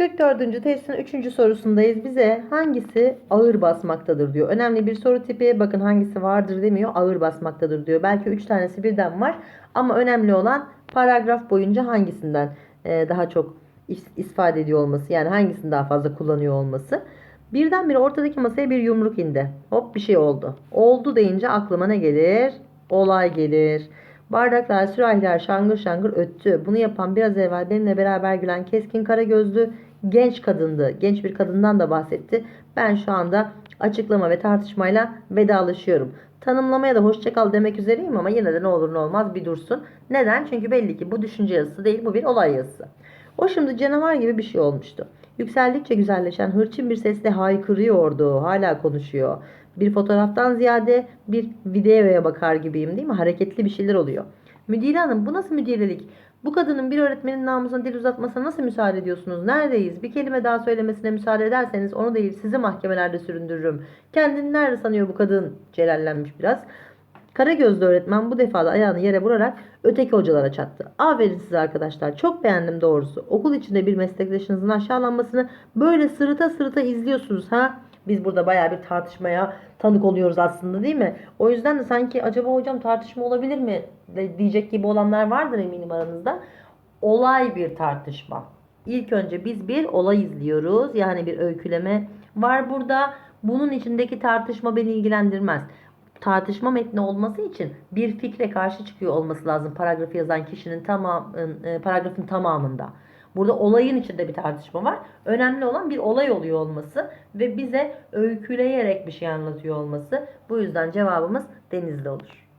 44. testin 3. sorusundayız. Bize hangisi ağır basmaktadır diyor. Önemli bir soru tipi. Bakın hangisi vardır demiyor. Ağır basmaktadır diyor. Belki 3 tanesi birden var. Ama önemli olan paragraf boyunca hangisinden e, daha çok is- istifade ediyor olması. Yani hangisini daha fazla kullanıyor olması. Birdenbire ortadaki masaya bir yumruk indi. Hop bir şey oldu. Oldu deyince aklıma ne gelir? Olay gelir. Bardaklar, sürahiler şangır şangır öttü. Bunu yapan biraz evvel benimle beraber gülen keskin kara gözlü genç kadındı. Genç bir kadından da bahsetti. Ben şu anda açıklama ve tartışmayla vedalaşıyorum. Tanımlamaya da hoşçakal demek üzereyim ama yine de ne olur ne olmaz bir dursun. Neden? Çünkü belli ki bu düşünce yazısı değil bu bir olay yazısı. O şimdi canavar gibi bir şey olmuştu. Yükseldikçe güzelleşen hırçın bir sesle haykırıyordu. Hala konuşuyor. Bir fotoğraftan ziyade bir videoya bakar gibiyim değil mi? Hareketli bir şeyler oluyor. Müdire hanım bu nasıl müdirelik? Bu kadının bir öğretmenin namusuna dil uzatmasına nasıl müsaade ediyorsunuz? Neredeyiz? Bir kelime daha söylemesine müsaade ederseniz onu değil sizi mahkemelerde süründürürüm. Kendini nerede sanıyor bu kadın? Celallenmiş biraz. Karagözlü öğretmen bu defa da ayağını yere vurarak öteki hocalara çattı. Aferin size arkadaşlar. Çok beğendim doğrusu. Okul içinde bir meslektaşınızın aşağılanmasını böyle sırıta sırıta izliyorsunuz ha. Biz burada bayağı bir tartışmaya tanık oluyoruz aslında değil mi? O yüzden de sanki acaba hocam tartışma olabilir mi diyecek gibi olanlar vardır eminim aranızda. Olay bir tartışma. İlk önce biz bir olay izliyoruz. Yani bir öyküleme var burada. Bunun içindeki tartışma beni ilgilendirmez tartışma metni olması için bir fikre karşı çıkıyor olması lazım paragrafı yazan kişinin tamam e, paragrafın tamamında. Burada olayın içinde bir tartışma var. Önemli olan bir olay oluyor olması ve bize öyküleyerek bir şey anlatıyor olması. Bu yüzden cevabımız Denizli olur.